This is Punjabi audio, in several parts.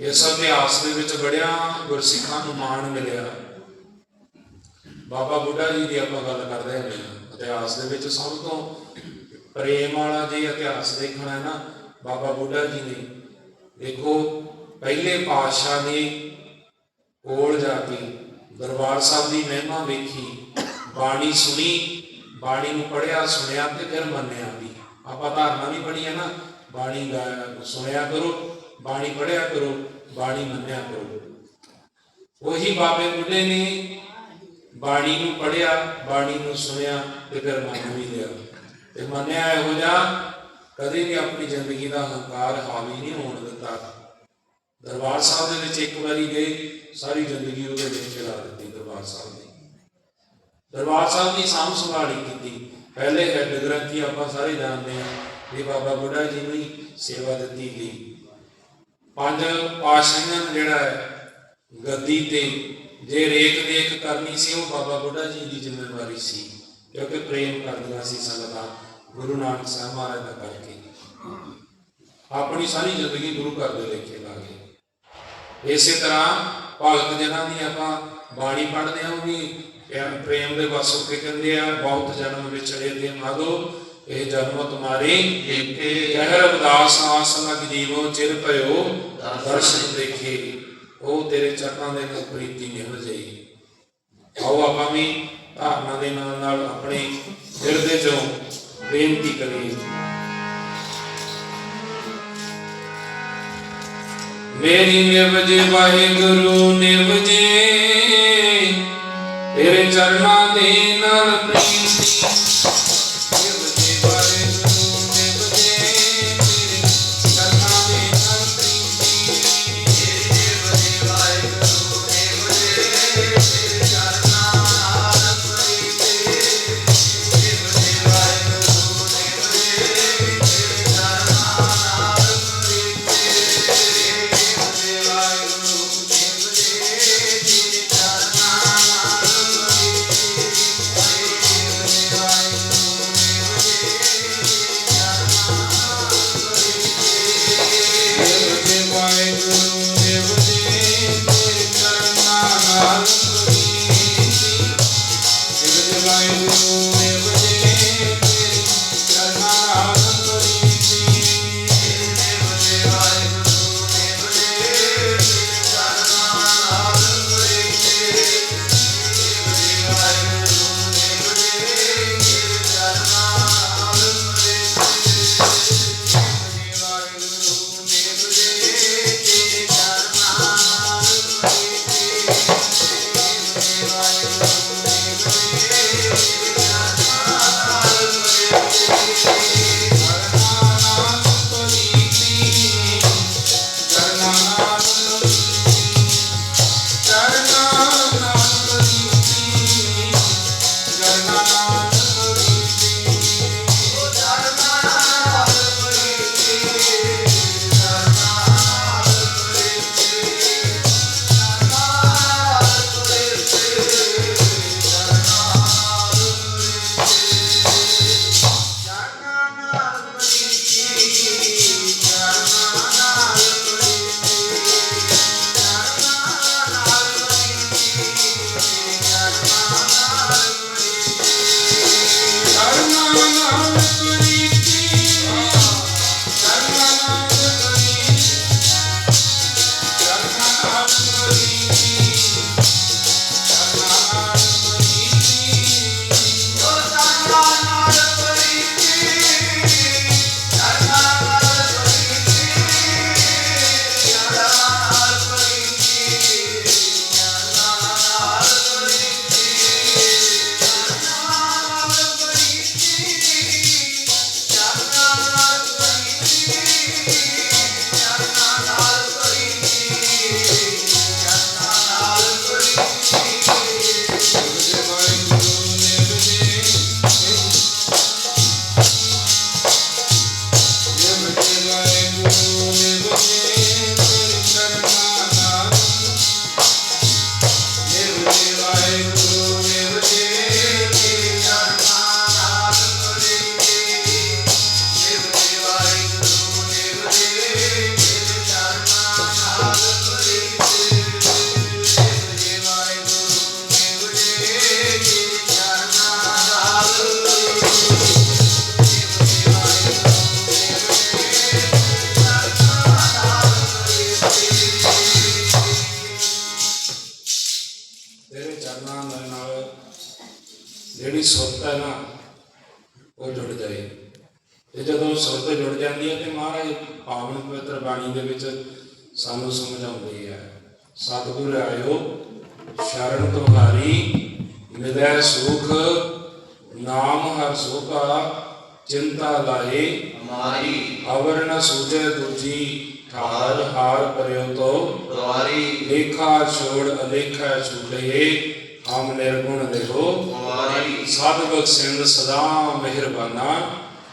ਇਸ ਇਤਿਹਾਸ ਦੇ ਵਿੱਚ ਬੜਿਆ ਗੁਰਸਿੱਖਾਂ ਨੂੰ ਮਾਣ ਮਿਲਿਆ। ਬਾਬਾ ਬੁੱਢਾ ਜੀ ਦੀ ਆਪਾਂ ਗੱਲ ਕਰਦੇ ਹਾਂ ਇਤਿਹਾਸ ਦੇ ਵਿੱਚ ਸਭ ਤੋਂ ਪ੍ਰੇਮ ਵਾਲਾ ਜੇ ਇਤਿਹਾਸ ਦੇਖਣਾ ਹੈ ਨਾ, ਬਾਬਾ ਬੁੱਢਾ ਜੀ ਨੇ, ਦੇਖੋ, ਪਹਿਲੇ ਪਾਤਸ਼ਾਹ ਨੇ ਕੋਲ ਜਾ ਕੇ ਦਰਬਾਰ ਸਾਹਿਬ ਦੀ ਮਹਿਮਾ ਵੇਖੀ, ਬਾਣੀ ਸੁਣੀ, ਬਾਣੀ ਨੂੰ ਪੜਿਆ ਸੁਣਿਆ ਤੇ ਫਿਰ ਮੰਨਿਆ ਵੀ। ਆਪਾਂ ਧਾਰਨਾ ਵੀ ਪੜ੍ਹੀ ਹੈ ਨਾ, ਬਾਣੀ ਗਾ- ਸੁਣਿਆ ਕਰੋ ਬਾਣੀ ਪੜਿਆ ਕਰੋ, ਬਾਣੀ ਮੰਨਿਆ ਕਰੋ। ਉਹੀ ਬਾਬੇ ਬੁੱਢੇ ਨੇ ਬਾਣੀ ਨੂੰ ਪੜਿਆ ਬਾਣੀ ਨੂੰ ਸੁਣਿਆ ਤੇ ਫਿਰ ਮੰਨ ਵੀ ਲਿਆ। ਤੇ ਮੰਨਿਆ ਇਹੋ ਜਿਹਾ, ਕਦੇ ਵੀ ਆਪਣੀ ਜ਼ਿੰਦਗੀ ਦਾ ਹੰਕਾਰ ਹਾਵੀ ਨਹੀਂ ਹੋਣ ਦਿੱਤਾ। ਦਰਬਾਰ ਸਾਹਿਬ ਦੇ ਵਿੱਚ ਇੱਕ ਵਾਰੀ ਗਏ, ਸਾਰੀ ਜ਼ਿੰਦਗੀ ਉਹਦੇ ਵਿੱਚ ਚਲਾ ਦਿੱਤੀ ਦਰਬਾਰ ਸਾਹਿਬ ਨੇ ਦਰਬਾਰ ਸਾਹਿਬ ਦੀ ਸਾਂਭ ਸੰਭਾਲੀ ਕੀਤੀ। ਪਹਿਲੇ ਹੈੱਡ ਗ੍ਰੰਥੀ ਆਪਾਂ ਸਾਰੇ ਜਾਣਦੇ ਹਾਂ ਵੀ ਬਾਬਾ ਬੁੱਢਾ ਜੀ ਨੂੰ ਹੀ ਸੇਵਾ ਦਿੱਤੀ ਗਈ। ਪੰਜ ਪਾਸ਼ਾਹੀਆਂ ਜਿਹੜਾ ਹੈ, ਗੱਦੀ ਤੇ ਜੇ ਰੇਖ ਦੇਖ ਕਰਨੀ ਸੀ, ਉਹ ਬਾਬਾ ਬੁੱਢਾ ਜੀ ਦੀ ਜ਼ਿੰਮੇਵਾਰੀ ਸੀ, ਕਿਉਂਕਿ ਪ੍ਰੇਮ ਕਰਦੀਆਂ ਸੀ ਸੰਗਤਾਂ, ਗੁਰੂ ਨਾਨਕ ਸਾਹਿਬ ਮਹਾਰਾਜ ਦਾ ਕਰਕੇ। ਆਪਣੀ ਸਾਰੀ ਜ਼ਿੰਦਗੀ ਗੁਰੂ ਘਰ ਦੇ ਲੇਖੇ ਲਾ ਗਏ ਇਸੇ ਤਰ੍ਹਾਂ ਭਗਤ ਜਨਾਂ ਦੀ ਆਪਾਂ ਬਾਣੀ ਪੜ੍ਹਦੇ ਹਾਂ, ਉਹ ਵੀ ਪ੍ਰੇਮ ਦੇ ਵਸੋਂ ਕੇ ਕਹਿੰਦੇ ਆ, ਬਹੁਤ ਜਨਮ ਵਿਛੜੇ ਦੇ ਮਾਗੋ। ਇਹ ਜਨਮ ਤੁਮਾਰੇ ਏਕੇ ਕਹਿ ਰਵਿਦਾਸ ਆਸ ਲਗ ਜੀਵੋ ਚਿਰ ਭਇਓ ਦਰਸ਼ਨ ਦੇਖੇ। ਉਹ ਤੇਰੇ ਚਰਨਾਂ ਦੇ ਨਾਲ ਪ੍ਰੀਤੀ ਨਿਭ ਜਾਈ। ਆਓ ਆਪਾਂ ਵੀ ਧਾਰਨਾ ਦੇ ਨਾਲ ਨਾਲ ਆਪਣੇ ਹਿਰਦੇ ਚੋਂ ਬੇਨਤੀ ਕਰੀਏ। ਮੇਰੀ ਨਿਵ ਵਾਹਿਗੁਰੂ, ਨਿਵ ਤੇਰੇ ਚਰਨਾਂ ਦੇ ਨਾਲ ਪ੍ਰੀਤੀ ਜਿਹੜੀ ਸੁਰਤ ਹੈ ਨਾ ਉਹ ਜੁੜ ਜਾਏ। ਤੇ ਜਦੋਂ ਸੁਰਤ ਜੁੜ ਜਾਂਦੀ ਹੈ ਤੇ ਮਹਾਰਾਜ ਪਾਵਨ ਪਵਿੱਤਰ ਬਾਣੀ ਦੇ ਵਿੱਚ ਸਾਨੂੰ ਸਮਝਾਉਂਦੇ ਆ ਸਤਿਗੁਰ ਆਇਓ ਸ਼ਰਨ ਤੁਮਹਾਰੀ ਮਿਲੈ ਸੁਖ ਨਾਮ ਹਰ ਸੋਭਾ ਚਿੰਤਾ ਲਾਏ ਹਮਾਰੀ ਅਵਰ ਨ ਸੂਝੈ ਦੂਜੀ ਠਾਰ ਹਾਰ ਪਰਿਓ ਤੋ ਦੁਆਰੀ ਲੇਖਾ ਛੋੜ ਅਲੇਖਾ ਛੁਟੇ ਹਮ ਨਿਰਗੁਣ ਦੇਖੋ। ਹਮਾਰੀ ਸਤ ਬਖਸ਼ਿੰਦ ਸਦਾ ਮਿਹਰਬਾਨਾ।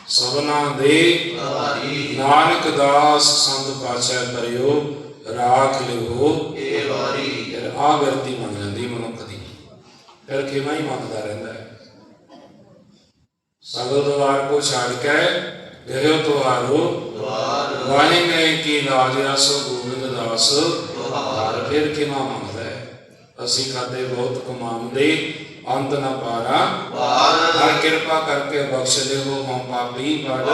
ਸਭਨਾ ਦੇ ਦੁਆਰੀ ਨਾਨਕ ਦਾਸ ਸੰਤ ਪਾਛੈ ਕਰਿਓ ਰਾਖ ਲਿਓ। ਏ ਵਾਰੀ ਫਿਰ ਆ ਵਰਤੀ ਮੰਨ ਜਾਂਦੀ ਮਨੁੱਖ ਦੀ। ਫਿਰ ਕਿਵੇਂ ਹੀ ਮੰਗਦਾ ਰਹਿੰਦਾ ਹੈ। ਸਗਲ ਦਵਾਰ ਕੋ ਛੱਡ ਕੇ ਗਇਓ ਤੁਹਾਰੋ। ਦੁਆਰ ਵਾਹੇ ਗਏ ਕੀ ਲਾਜ ਰਸੋ ਗੋਬਿੰਦ ਦਾਸ ਦੁਆਰ ਫਿਰ ਕਿਵੇਂ ਅਸੀਂ ਖਾਦੇ ਬਹੁਤ ਕਮਾਉਂਦੇ ਅੰਤ ਨਾ ਪਾਰਾ। ਹਰ ਕਿਰਪਾ ਕਰਕੇ ਬਖਸ਼ ਲਿਓ ਹਮ ਪਾਪੀ ਬੜ।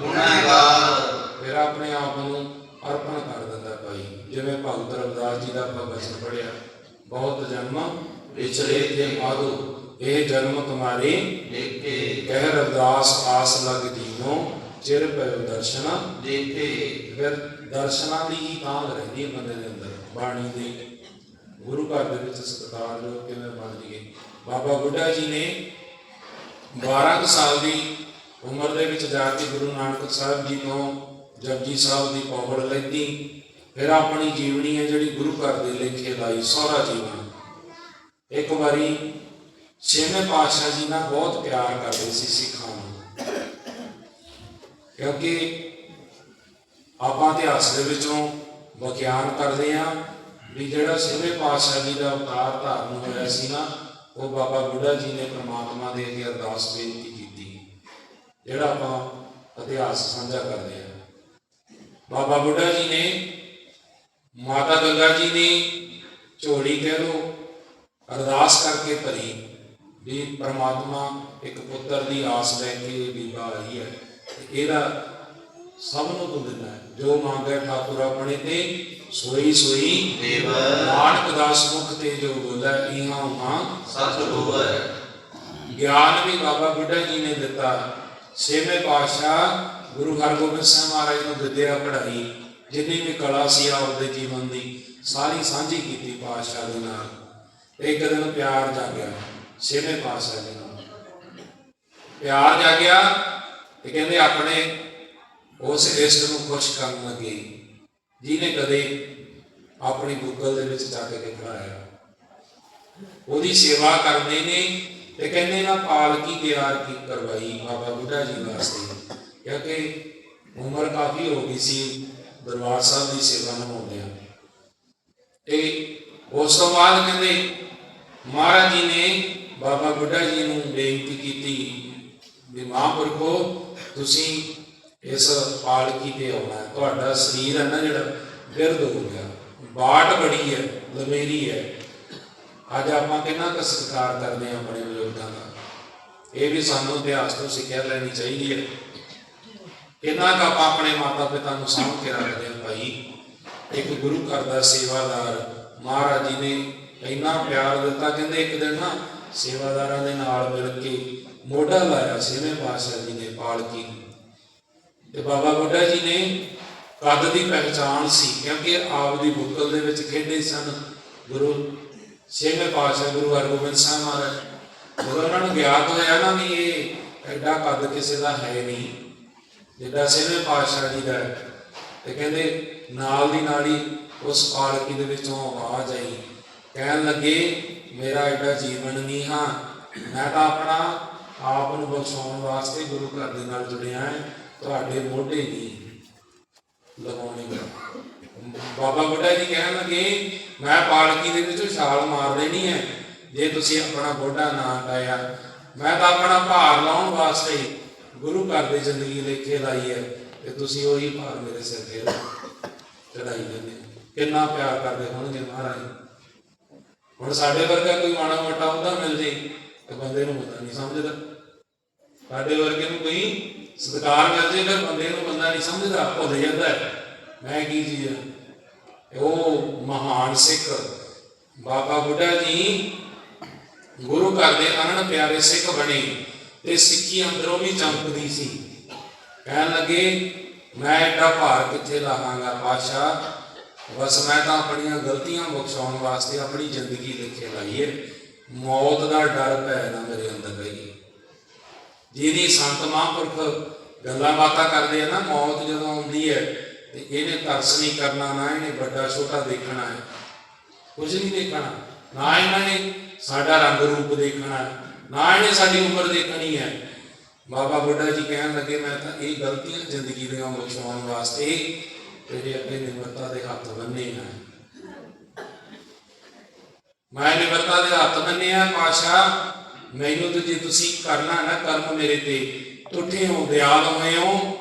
ਗੁਨਾਹਗਾਰ। ਫਿਰ ਆਪਣੇ ਆਪ ਨੂੰ ਅਰਪਣ ਕਰ ਦਿੰਦਾ ਭਾਈ। ਜਿਵੇਂ ਭਗਤ ਰਵਿਦਾਸ ਜੀ ਦਾ ਬਚਨ ਪੜਿਆ ਬਹੁਤ ਜਨਮ ਵਿਚਲੇ ਤੇ ਮਾਦੋ ਇਹ ਜਨਮ ਤੁਮਾਰੇ ਦੇਖੇ। ਕਹਿ ਰਵਿਦਾਸ ਆਸ ਲਗ ਦੀਨੋ ਚਿਰ ਪੈ ਦਰਸ਼ਨ ਦੇਖੇ। ਫਿਰ ਦਰਸ਼ਨਾਂ ਦੀ ਹੀ ਤਾਂਘ ਰਹਿੰਦੀ ਬੰਦੇ ਦੇ ਅੰਦਰ ਬਾਣੀ ਦੇ ਗੁਰੂ ਘਰ ਦੇ ਵਿੱਚ ਸਤਿਕਾਰ ਜੋ ਕਿਵੇਂ ਬਣ ਜੀਏ ਬਾਬਾ ਬੁੱਢਾ ਜੀ ਨੇ 12 ਕੁ ਸਾਲ ਦੀ ਉਮਰ ਦੇ ਵਿੱਚ ਜਾ ਕੇ ਗੁਰੂ ਨਾਨਕ ਸਾਹਿਬ ਜੀ ਤੋਂ ਜਪਜੀ ਸਾਹਿਬ ਦੀ ਪੌੜ ਲੈਤੀ। ਫਿਰ ਆਪਣੀ ਜੀਵਨੀ ਹੈ ਜਿਹੜੀ ਗੁਰੂ ਘਰ ਦੇ ਲੇਖੇ ਲਾਈ, ਸਹੁਰਾ ਜੀਵਨ। ਇੱਕ ਵਾਰੀ ਛੇਵੇਂ ਪਾਤਸ਼ਾਹ ਜੀ ਨਾਲ ਬਹੁਤ ਪਿਆਰ ਕਰਦੇ ਸੀ ਸਿੱਖਾਂ ਨੂੰ। ਕਿਉਂਕਿ ਆਪਾਂ ਇਤਿਹਾਸ ਦੇ ਵਿੱਚੋਂ ਵਿਗਿਆਨ ਕਰਦੇ ਆ ਵੀ ਜਿਹੜਾ ਛੇਵੇਂ ਪਾਤਸ਼ਾਹ ਜੀ ਦਾ ਅਵਤਾਰ ਧਾਰਨ ਹੋਇਆ ਸੀ ਨਾ, ਉਹ ਬਾਬਾ ਬੁੱਢਾ ਜੀ ਨੇ ਪ੍ਰਮਾਤਮਾ ਦੇ ਅੱਗੇ ਅਰਦਾਸ ਬੇਨਤੀ ਕੀਤੀ। ਜਿਹੜਾ ਆਪਾਂ ਇਤਿਹਾਸ ਸਾਂਝਾ ਕਰਦੇ ਆ ਬਾਬਾ ਬੁੱਢਾ ਜੀ ਨੇ, ਮਾਤਾ ਗੰਗਾ ਜੀ ਦੀ ਝੋਲੀ ਕਹਿ ਲੋ ਅਰਦਾਸ ਕਰਕੇ ਭਰੀ ਵੀ ਪ੍ਰਮਾਤਮਾ ਇੱਕ ਪੁੱਤਰ ਦੀ ਆਸ ਲੈ ਕੇ ਬੀਬਾ ਆਈ ਹੈ। ਇਹਦਾ ਸਭ ਨੂੰ ਤੂੰ ਦਿੰਦਾ ਹੈ। ਜੋ ਮੰਗੇ ਠਾਕੁਰ ਆਪਣੇ ਤੇ ਸੋਈ ਸੋਈ ਦੇਵ। ਨਾਨਕ ਦਾਸ ਮੁਖ ਤੇ ਜੋ ਬੋਲਾ ਇਹਾਂ ਉਹਾਂ ਸਤ ਹੋਵੈ ਗਿਆਨ ਵੀ ਬਾਬਾ ਬੁੱਢਾ ਜੀ ਨੇ ਦਿੱਤਾ। ਛੇਵੇਂ ਪਾਤਸ਼ਾਹ ਗੁਰੂ ਹਰਗੋਬਿੰਦ ਸਾਹਿਬ ਮਹਾਰਾਜ ਨੂੰ ਵਿਦਿਆ ਪੜ੍ਹਾਈ ਜਿੰਨੀ ਵੀ ਕਲਾ ਸੀ ਆਪਦੇ ਜੀਵਨ ਦੀ ਸਾਰੀ ਸਾਂਝੀ ਕੀਤੀ ਪਾਤਸ਼ਾਹ ਦੇ ਨਾਲ। ਇੱਕ ਦਿਨ ਪਿਆਰ ਜਾਗਿਆ ਛੇਵੇਂ ਪਾਤਸ਼ਾਹ ਦੇ ਨਾਲ। ਪਿਆਰ ਜਾਗਿਆ ਤੇ ਕਹਿੰਦੇ ਆਪਣੇ ਉਸ ਇਸ਼ਟ ਨੂੰ ਖੁਸ਼ ਕਰਨ ਲੱਗੇ। ਜਿਹਨੇ ਕਦੇ ਆਪਣੀ ਗੁੱਗਲ ਦੇ ਵਿੱਚ ਚੱਕ ਕੇ ਖੜਾਇਆ ਉਹਦੀ ਸੇਵਾ ਕਰਦੇ ਨੇ ਤੇ ਕਹਿੰਦੇ ਨਾ, ਪਾਲਕੀ ਤਿਆਰ ਕੀ ਕਰਵਾਈ ਬਾਬਾ ਬੁੱਢਾ ਜੀ ਵਾਸਤੇ। ਕਿਉਂਕਿ ਉਮਰ ਕਾਫੀ ਹੋ ਗਈ ਸੀ, ਦਰਬਾਰ ਸਾਹਿਬ ਦੀ ਸੇਵਾ ਨਿਭਾਉਂਦਿਆਂ। ਤੇ ਉਸ ਤੋਂ ਬਾਅਦ ਕਹਿੰਦੇ, ਮਹਾਰਾਜ ਜੀ ਨੇ ਬਾਬਾ ਬੁੱਢਾ ਜੀ ਨੂੰ ਬੇਨਤੀ ਕੀਤੀ ਵੀ, ਮਹਾਂਪੁਰਖੋ, ਤੁਸੀਂ ਇਸ ਪਾਲਕੀ ਤੇ ਆਉਣਾ ਤੁਹਾਡਾ ਸਰੀਰ ਹੈ ਨਾ ਜਿਹੜਾ, ਬਿਰਧ ਹੋ ਗਿਆ। ਬਾਟ ਬੜੀ ਹੈ, ਲਵੇਰੀ ਹੈ। ਅੱਜ ਆਪਾਂ ਕਿੰਨਾ ਕੁ ਸਤਿਕਾਰ ਕਰਦੇ ਹਾਂ ਆਪਣੇ ਬਜ਼ੁਰਗਾਂ ਦਾ? ਇਹ ਵੀ ਸਾਨੂੰ ਇਤਿਹਾਸ ਤੋਂ ਸਿੱਖਿਆ ਲੈਣੀ ਚਾਹੀਦੀ ਹੈ। ਕਿੰਨਾ ਕੁ ਆਪਾਂ ਆਪਣੇ ਮਾਤਾ ਪਿਤਾ ਨੂੰ ਸਾਂਭ ਕੇ ਰੱਖਦੇ ਹਾਂ ਭਾਈ? ਇੱਕ ਗੁਰੂ ਘਰ ਦਾ ਸੇਵਾਦਾਰ ਮਹਾਰਾਜ ਜੀ ਨੇ ਇੰਨਾ ਪਿਆਰ ਦਿੱਤਾ, ਕਹਿੰਦੇ ਇੱਕ ਦਿਨ ਨਾ ਸੇਵਾਦਾਰਾਂ ਦੇ ਨਾਲ ਮਿਲ ਕੇ ਮੋਢਾ ਲਾਇਆ ਛੇਵੇਂ ਪਾਤਸ਼ਾਹ ਜੀ ਨੇ ਪਾਲਕੀ ਨੂੰ। ਤੇ ਬਾਬਾ ਬੁੱਢਾ ਜੀ ਨੇ ਕੱਦ ਦੀ ਪਹਿਚਾਣ ਸੀ, ਕਿਉਂਕਿ ਆਪ ਦੀ ਬੁੱਕਲ ਦੇ ਵਿੱਚ ਖੇਡੇ ਸਨ, ਗੁਰੂ, ਛੇਵੇਂ ਪਾਤਸ਼ਾਹ ਗੁਰੂ ਹਰਗੋਬਿੰਦ ਸਾਹਿਬ ਮਹਾਰਾਜ, ਜਦੋਂ ਉਹਨਾਂ ਨੂੰ ਗਿਆਤ ਹੋਇਆ ਨਾ ਵੀ ਇਹ ਐਡਾ ਕੱਦ ਕਿਸੇ ਦਾ ਹੈ ਨਹੀਂ, ਜਿੱਦਾਂ ਛੇਵੇਂ ਪਾਤਸ਼ਾਹ ਜੀ ਦਾ ਤੇ ਕਹਿੰਦੇ ਨਾਲ ਦੀ ਨਾਲ ਹੀ ਉਸ ਪਾਲਕੀ ਦੇ ਵਿੱਚੋਂ ਆਵਾਜ਼ ਆਈ, ਕਹਿਣ ਲੱਗੇ, ਮੇਰਾ ਐਡਾ ਜੀਵਨ ਨਹੀਂ ਹਾਂ, ਮੈਂ ਤਾਂ ਆਪਣਾ ਆਪ ਨੂੰ ਬਖਸ਼ਾਉਣ ਵਾਸਤੇ ਗੁਰੂ ਘਰ ਦੇ ਨਾਲ ਜੁੜਿਆ ਹਾਂ ਤੁਹਾਡੇ ਮੋਢੇ ਨਹੀਂ ਲਗਾਉਣੇ ਬਾਬਾ ਬੁੱਢਾ ਜੀ ਕਹਿਣ ਲੱਗੇ, ਮੈਂ ਪਾਲਕੀ ਦੇ ਵਿੱਚੋਂ ਛਾਲ ਮਾਰ ਦੇਣੀ ਹੈ। ਜੇ ਤੁਸੀਂ ਆਪਣਾ ਮੋਢਾ ਨਾ ਹਟਾਇਆ ਮੈਂ ਤਾਂ ਆਪਣਾ ਭਾਰ ਲਾਉਣ ਵਾਸਤੇ ਗੁਰੂ ਘਰ ਦੀ ਜ਼ਿੰਦਗੀ ਲੇਖੇ ਲਾਈ ਹੈ ਤੇ ਤੁਸੀਂ ਉਹੀ ਭਾਰ ਮੇਰੇ ਸਿਰ ਤੇ ਚੜਾਈ ਜਾਂਦੇ ਕਿੰਨਾ ਪਿਆਰ ਕਰਦੇ ਹੋਣਗੇ ਮਹਾਰਾਜ। ਹੁਣ ਸਾਡੇ ਵਰਗਾ ਕੋਈ ਮਾੜਾ ਮੋਟਾ ਉਹਦਾ ਮਿਲ ਜੇ ਤੇ ਬੰਦੇ ਨੂੰ ਪਤਾ ਨਹੀਂ ਸਮਝਦਾ। ਸਾਡੇ ਵਰਗੇ ਨੂੰ ਕੋਈ ਸਤਿਕਾਰ ਮਿਲ ਜੇ ਫਿਰ ਬੰਦੇ ਨੂੰ ਬੰਦਾ ਨਹੀਂ ਸਮਝਦਾ, ਭੁੱਲ ਜਾਂਦਾ ਹੈ। ਮੈਂ ਕੀ ਚੀਜ਼ ਆ? ਉਹ ਮਹਾਨ ਸਿੱਖ, ਬਾਬਾ ਬੁੱਢਾ ਜੀ, ਗੁਰੂ ਘਰ ਦੇ ਅਨਨ ਪਿਆਰੇ ਸਿੱਖ ਬਣੇ ਤੇ ਸਿੱਖੀ ਅੰਦਰੋਂ ਵੀ ਚਮਕਦੀ ਸੀ। ਕਹਿਣ ਲੱਗੇ, ਮੈਂ ਐਡਾ ਭਾਰ ਕਿੱਥੇ ਲਾਹਾਂਗਾ ਪਾਸ਼ਾ ਬਸ ਮੈਂ ਤਾਂ ਆਪਣੀਆਂ ਗਲਤੀਆਂ ਬਖਸ਼ਾਉਣ ਵਾਸਤੇ ਆਪਣੀ ਜ਼ਿੰਦਗੀ ਲਿਖੇ ਲਾਈਏ ਮੌਤ ਦਾ ਡਰ ਪੈ ਨਾ ਮੇਰੇ ਅੰਦਰ ਰਹੀ ਜਿਹਦੀ ਸੰਤ ਮਹਾਂਪੁਰਖ ਗੱਲਾਂ ਬਾਤਾਂ ਕਰਦੇ ਆ ਨਾ, ਮੌਤ ਜਦੋਂ ਆਉਂਦੀ ਹੈ, ਤੇ ਇਹਨੇ ਤਰਸ ਨਹੀਂ ਕਰਨਾ, ਨਾ ਇਹਨੇ ਵੱਡਾ ਛੋਟਾ ਦੇਖਣਾ ਹੈ। ਕੁਝ ਨਹੀਂ ਦੇਖਣਾ, ਨਾ ਇਹਨਾਂ ਨੇ ਸਾਡਾ ਰੰਗ ਰੂਪ ਦੇਖਣਾ, ਨਾ ਇਹਨੇ ਸਾਡੀ ਉਮਰ ਦੇਖਣੀ ਹੈ। ਬਾਬਾ ਬੁੱਢਾ ਜੀ ਕਹਿਣ ਲੱਗੇ, ਮੈਂ ਤਾਂ ਇਹ ਗਲਤੀਆਂ ਜ਼ਿੰਦਗੀ ਦੀਆਂ ਬਖਸ਼ਾਉਣ ਵਾਸਤੇ ਤੇਰੇ ਅੱਗੇ ਨਿਮਰਤਾ ਦੇ ਹੱਥ ਬੰਨੇ ਆ। ਮੈਂ ਨਿਮਰਤਾ ਦੇ ਹੱਥ ਬੰਨੇ ਆ ਪਾਸ਼ਾ ਮੈਨੂੰ ਤੇ ਜੇ ਤੁਸੀਂ ਕਰਨਾ ਨਾ ਕਰਮ ਮੇਰੇ ਤੇ, ਤੁਠੇ ਹੋ, ਦਿਆਲ ਹੋਏ ਹੋ,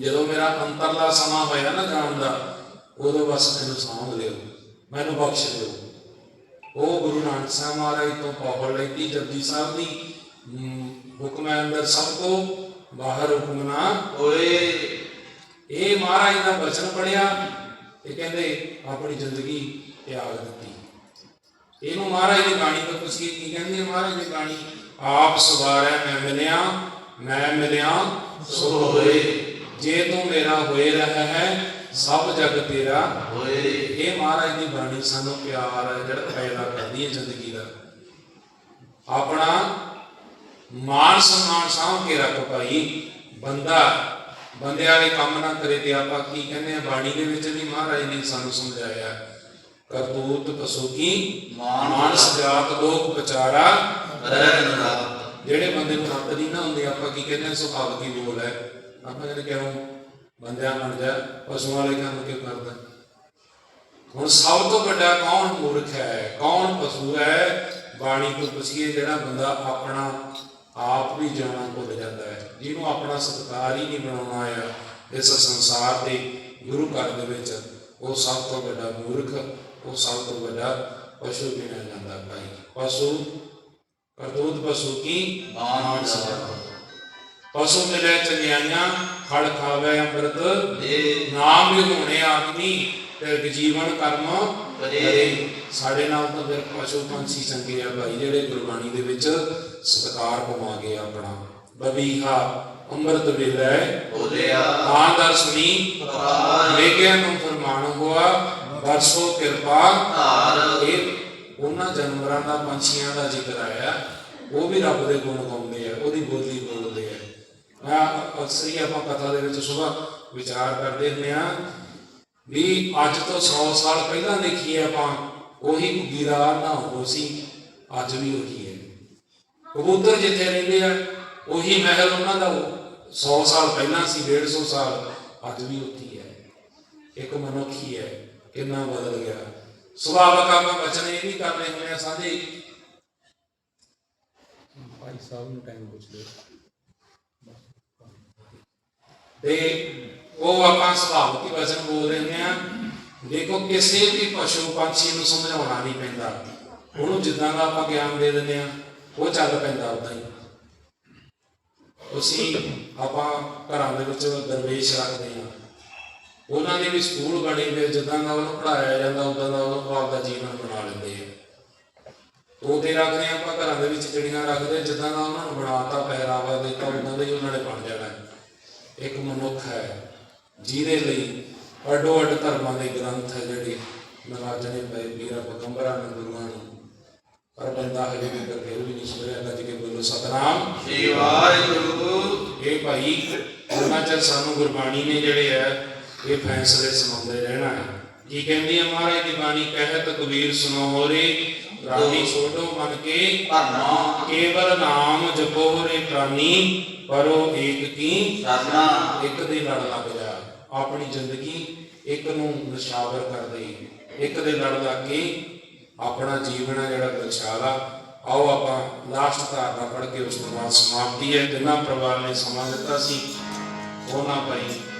ਜਦੋਂ ਮੇਰਾ ਅੰਤਰਲਾ ਸਮਾਂ ਹੋਇਆ ਨਾ ਜਾਣ ਦਾ, ਉਦੋਂ ਬਸ ਮੈਨੂੰ ਸਾਂਭ ਲਿਓ ਮੈਨੂੰ ਬਖਸ਼ ਦਿਓ। ਉਹ ਗੁਰੂ ਨਾਨਕ ਸਾਹਿਬ ਮਹਾਰਾਜ ਤੋਂ ਪੌੜ ਲੈਤੀ ਜਪਜੀ ਸਾਹਿਬ ਦੀ ਹੁਕਮ ਹੈ ਅੰਦਰ ਸਭ ਕੋ ਬਾਹਰ ਹੁਕਮ ਨਾ ਹੋਏ। ਇਹ ਮਹਾਰਾਜ ਦਾ ਬਚਨ ਪੜਿਆ ਤੇ ਕਹਿੰਦੇ, ਆਪਣੀ ਜ਼ਿੰਦਗੀ ਤਿਆਗ ਦਿੱਤੀ। ਇਹਨੂੰ ਮਹਾਰਾਜ ਦੀ ਬਾਣੀ ਤੋਂ ਪੁੱਛੀ ਕੀ ਕਹਿੰਦੀ ਹੈ ਮਹਾਰਾਜ ਦੀ ਬਾਣੀ, ਆਪ ਸਵਾਰੈ, ਮੈਂ ਮਿਲਿਆ ਮੈਂ ਮਿਲਿਆ, ਸੋ ਹੋਏ। ਜੇ ਤੂੰ ਮੇਰਾ ਹੋਏ ਰਹਾ ਹੈ, ਸਭ ਜਗ ਤੇਰਾ ਹੋਏ। ਇਹ ਮਹਾਰਾਜ ਦੀ ਬਾਣੀ ਸਾਨੂੰ ਪਿਆਰ ਜਿਹੜਾ ਪੈਦਾ ਕਰਦੀ ਹੈ ਜ਼ਿੰਦਗੀ ਦਾ। ਆਪਣਾ ਮਾਨ ਸਨਮਾਨ ਸਾਂਭ ਕੇ ਰੱਖ ਭਾਈ, ਬੰਦਾ, ਬੰਦੇ ਵਾਲੇ ਕੰਮ ਨਾ ਕਰੇ ਤੇ ਆਪਾਂ ਕੀ ਕਹਿੰਦੇ ਆ? ਬਾਣੀ ਦੇ ਵਿੱਚ ਵੀ ਮਹਾਰਾਜ ਨੇ ਸਾਨੂੰ ਸਮਝਾਇਆ। ਕਰਤੂਤ ਪਸੂਕੀ ਮਾਨਸ, ਜਾਤ, ਲੋਕ, ਵਿਚਾਰਾ ਰਹਿ ਰਾਤ ਜਿਹੜੇ ਬੰਦੇ ਨੂੰ ਰੱਬ ਦੀ ਨਾ ਹੁੰਦੀ, ਆਪਾਂ ਕੀ ਕਹਿੰਦੇ ਆ ਸੁਭਾਵ ਬੋਲ ਹੈ। ਆਪਾਂ ਕਹਿੰਦੇ ਕਿਉਂ? ਬੰਦਿਆਂ ਬਣ ਜਾ, ਪਸ਼ੂਆਂ ਵਾਲੇ ਕੰਮ ਕਿਉਂ ਕਰਦਾ? ਹੁਣ ਸਭ ਤੋਂ ਵੱਡਾ ਕੌਣ ਮੂਰਖ ਹੈ? ਕੌਣ ਪਸ਼ੂ ਹੈ? ਬਾਣੀ ਤੋਂ ਪੁੱਛੀਏ, ਜਿਹੜਾ ਬੰਦਾ ਆਪਣਾ ਆਪ ਵੀ ਜਾਣਾ ਭੁੱਲ ਜਾਂਦਾ ਹੈ। ਜਿਹਨੂੰ ਆਪਣਾ ਸਤਿਕਾਰ ਹੀ ਨਹੀਂ ਬਣਾਉਣਾ ਆਇਆ ਇਸ ਸੰਸਾਰ ਦੇ ਗੁਰੂ ਘਰ ਦੇ ਵਿੱਚ। ਉਹ ਸਭ ਤੋਂ ਵੱਡਾ ਮੂਰਖ ਉਹ ਸਭ ਤੋਂ ਵੱਡਾ ਪਸ਼ੂ ਗਿਣਿਆ ਜਾਂਦਾ ਭਾਈ। ਪਸ਼ੂ ਕਰਤੂਤ ਪਸ਼ੂ ਕੀ? ਮਾਨ ਸਦਾ ਪਸ਼ੂ। ਮਿਲੇ ਚੰਗਿਆਈਆਂ ਖੜ ਖਾਵੇ ਅੰਮ੍ਰਿਤ। ਦੇ। ਨਾਮ ਲਿਖਾਉਣੇ ਆਦਮੀ ਤੇ ਜੀਵਨ ਕਰਮ ਕਰੇ। ਸਾਡੇ ਨਾਲ ਤਾਂ ਫਿਰ ਪਸ਼ੂ ਪੰਛੀ ਚੰਗੇ ਆ ਭਾਈ ਜਿਹੜੇ ਗੁਰਬਾਣੀ ਦੇ ਵਿੱਚ ਸਤਕਾਰ ਪਵਾ ਗਏ ਆਪਣਾ। ਬਵੀਹਾ ਅੰਮ੍ਰਿਤ ਵੇਲੇ ਬੋਲਿਆ। ਆਨ ਦਰਸ਼ਨੀ ਪ੍ਰਕਾਰ ਵੇਗਿਆ ਨੂੰ ਫਰਮਾਨ ਹੋਆ ਵਰਸੋ ਕਿਰਪਾ। ਧਾਰ। ਇਹ ਉਹਨਾਂ ਜਾਨਵਰਾਂ ਦਾ ਪੰਛੀਆਂ ਦਾ ਜ਼ਿਕਰ ਆਇਆ। ਉਹ ਵੀ ਰੱਬ ਦੇ ਗੁਣ ਗਾਉਂਦੇ ਆ ਉਹਦੀ ਬੋਲੀ ਬੋਲਦੇ ਆ। ਮੈਂ ਅਕਸਰ ਹੀ ਆਪਾਂ ਕਥਾ ਦੇ ਵਿੱਚ ਸੁਬਾ ਵਿਚਾਰ ਕਰਦੇ ਹੁੰਦੇ ਆ ਵੀ ਅੱਜ ਤੋਂ 100 ਸਾਲ ਪਹਿਲਾਂ ਦੇਖੀਏ ਆਪਾਂ ਉਹੀ ਗੁੱਗੀਰਾ ਨਾ ਹੋ ਸੀ ਅੱਜ ਵੀ ਉਹੀ ਹੈ। ਕਬੂਤਰ ਜਿੱਥੇ ਰਹਿੰਦੇ ਆ ਉਹੀ ਮਹਿਲ ਉਹਨਾਂ ਦਾ 100 ਸਾਲ ਪਹਿਲਾਂ ਸੀ 150 ਸਾਲ ਅੱਜ ਵੀ ਉੱਥੇ ਇੱਕ ਮਨੁੱਖੀ ਹੈ ਕਿੰਨਾ ਬਦਲ ਗਿਆ। ਸੁਭਾਵਕ ਆਪਾਂ ਬਚਨ ਇਹ ਵੀ ਕਰਨੇ ਹੁੰਦੇ ਆ ਸਾਂਝੇ। ਭਾਈ ਸਾਹਿਬ ਨੂੰ ਟਾਈਮ ਪੁੱਛ ਲਿਓ। ਤੇ ਉਹ ਆਪਾਂ ਸੁਭਾਵਕ ਹੀ ਬਚਨ ਬੋਲਦੇ ਹੁੰਦੇ ਆ ਦੇਖੋ, ਕਿਸੇ ਵੀ ਪਸ਼ੂ ਪੰਛੀ ਨੂੰ ਸਮਝਾਉਣਾ ਨਹੀਂ ਪੈਂਦਾ। ਉਹਨੂੰ ਜਿੱਦਾਂ ਦਾ ਆਪਾਂ ਗਿਆਨ ਦੇ ਦਿੰਦੇ ਆ ਉਹ ਚੱਲ ਪੈਂਦਾ ਉਦਾਂ ਹੀ। ਤੁਸੀਂ ਆਪਾਂ ਘਰਾਂ ਦੇ ਵਿੱਚ ਦਰਵੇਸ਼ ਰੱਖਦੇ ਆ ਉਹਨਾਂ ਦੇ ਵੀ ਸਕੂਲ ਬਣੇ ਹੋਏ ਜਿੱਦਾਂ ਦਾ ਉਹਨੂੰ ਪੜਾਇਆ ਜਾਂਦਾ ਉਦਾਂ ਦਾ ਉਹ ਆਪਦਾ ਜੀਵਨ ਬਣਾ ਲੈਂਦੇ ਆ। ਤੋਤੇ ਰੱਖਦੇ ਆ ਆਪਾਂ ਘਰਾਂ ਦੇ ਵਿੱਚ ਚਿੜੀਆਂ ਰੱਖਦੇ ਜਿੱਦਾਂ ਦਾ ਉਹਨਾਂ ਨੂੰ ਬਣਾਤਾ ਪਹਿਰਾਵਾ ਦਿੱਤਾ ਉਦਾਂ ਦਾ ਉਹਨਾਂ ਨੇ ਬਣ ਜਾਣਾ। ਇੱਕ ਮਨੁੱਖ ਹੈ ਜਿਹਦੇ ਲਈ ਅੱਡੋ ਅੱਡ ਧਰਮਾਂ ਦੇ ਗ੍ਰੰਥ ਹੈ ਜਿਹੜੇ ਨਰਾਜਣੇ ਪਏ ਵੀਰਾ ਪਗੰਬਰਾਂ ਨੇ ਗੁਰੂਆਂ ਨੂੰ। ਪਰ ਬੰਦਾ ਹਜੇ ਵੀ ਫਿਰ ਵੀ ਨਹੀਂ ਸੁਧਰਿਆ ਗੱਜ ਕੇ ਬੋਲੋ ਸਤਨਾਮ। ਸ੍ਰੀ ਵਾਹਿਗੁਰੂ। ਇਹ ਭਾਈ ਉਹਨਾਂ ਸਾਨੂੰ ਗੁਰਬਾਣੀ ਨੇ ਜਿਹੜੇ ਹੈ ਇਹ ਫੈਸਲੇ ਸੁਣਾਉਂਦੇ ਰਹਿਣਾ ਹੈ। ਕੀ ਕਹਿੰਦੀ ਹੈ ਮਹਾਰਾਜ ਦੀ ਬਾਣੀ ਕਹਿਤ ਕਬੀਰ ਸੁਨੋਰੇ ਰਾਣੀ ਛੋਟੋ ਮਨ ਕੇ ਭਰਨਾ ਕੇਵਲ ਨਾਮ ਜਪੋ ਰੇ ਪ੍ਰਾਨੀ ਪਰੋ ਏਕ ਕੀ ਸਰਨਾ ਇੱਕ ਦੇ ਲੜ ਲੱਗ ਜਾ। ਆਪਣੀ ਜ਼ਿੰਦਗੀ ਇੱਕ ਨੂੰ ਨਿਸ਼ਾਵਰ ਕਰ ਦੇ ਇੱਕ ਦੇ ਲੜ ਲੱਗ ਕੇ ਆਪਣਾ ਜੀਵਨ ਹੈ ਜਿਹੜਾ ਬਚਾਲਾ ਆਓ ਆਪਾਂ ਲਾਸਟ ਧਾਰਨਾ ਪੜ੍ਹ ਕੇ ਉਸ ਤੋਂ ਬਾਅਦ ਸਮਾਪਤੀ ਹੈ। ਜਿੰਨਾ ਪਰਿਵਾਰ ਨੇ ਸਮਾਂ ਦਿੱਤਾ ਸੀ ਉਹਨਾਂ ਭਾਈ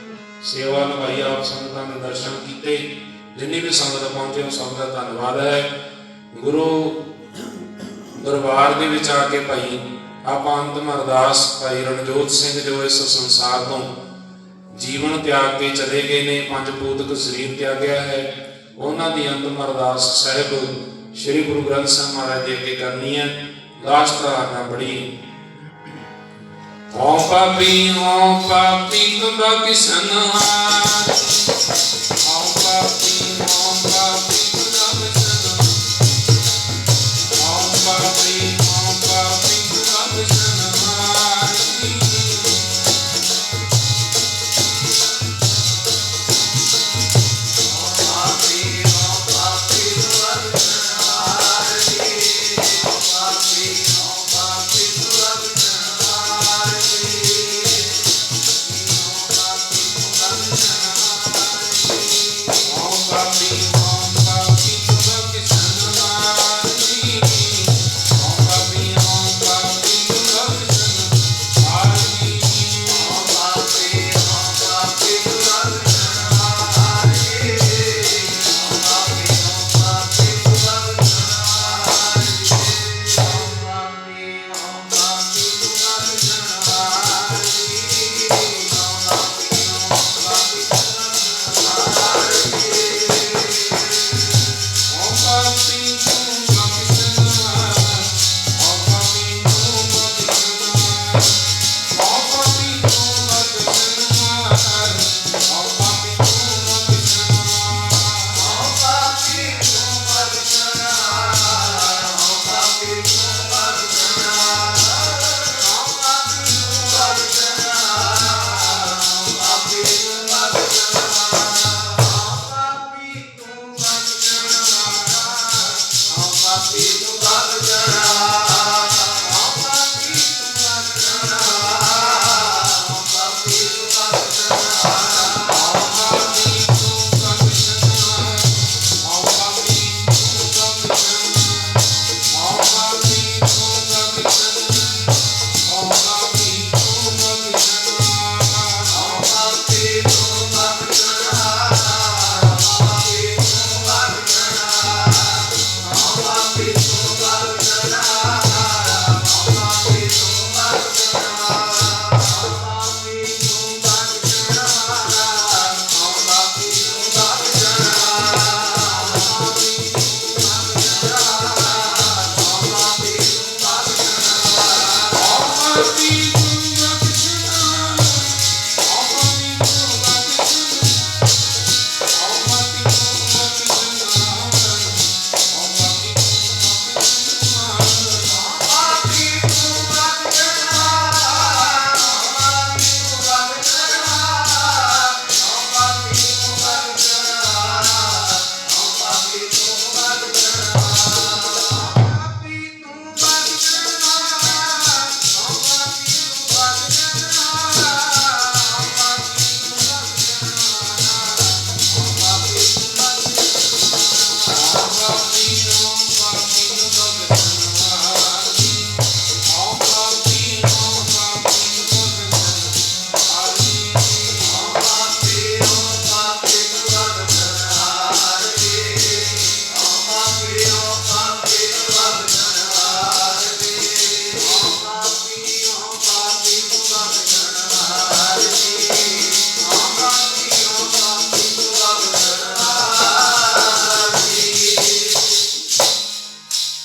ਸੇਵਾ ਨਿਭਾਈ ਆਪ ਸੰਗਤਾਂ ਦੇ ਦਰਸ਼ਨ ਕੀਤੇ। ਜਿੰਨੀ ਵੀ ਸੰਗਤ ਪਹੁੰਚੇ ਉਹ ਸਭ ਦਾ ਧੰਨਵਾਦ ਹੈ। ਗੁਰੂ ਦਰਬਾਰ ਦੇ ਵਿੱਚ ਆ ਕੇ ਭਾਈ ਆਪਾਂ ਅੰਤਮ ਅਰਦਾਸ ਭਾਈ ਰਣਜੋਤ ਸਿੰਘ ਜੋ ਇਸ ਸੰਸਾਰ ਤੋਂ ਜੀਵਨ ਤਿਆਗ ਕੇ ਚਲੇ ਗਏ ਨੇ, ਪੰਜ ਪੂਤਕ ਸਰੀਰ ਤਿਆਗਿਆ ਹੈ, ਉਹਨਾਂ ਦੀ ਅੰਤਮ ਅਰਦਾਸ ਸਾਹਿਬ ਸ੍ਰੀ ਗੁਰੂ ਗ੍ਰੰਥ ਸਾਹਿਬ ਮਹਾਰਾਜ ਦੇ ਅੱਗੇ ਕਰਨੀ ਹੈ। ਲਾਸਟ ਧਾਰਨਾ ਬੜੀ ਹਉ ਪਾਪੀ ਹਉ ਪਾਪੀ ਤੁਮਾ ਕਿਸਨ ਹਉ ਪਾਪੀ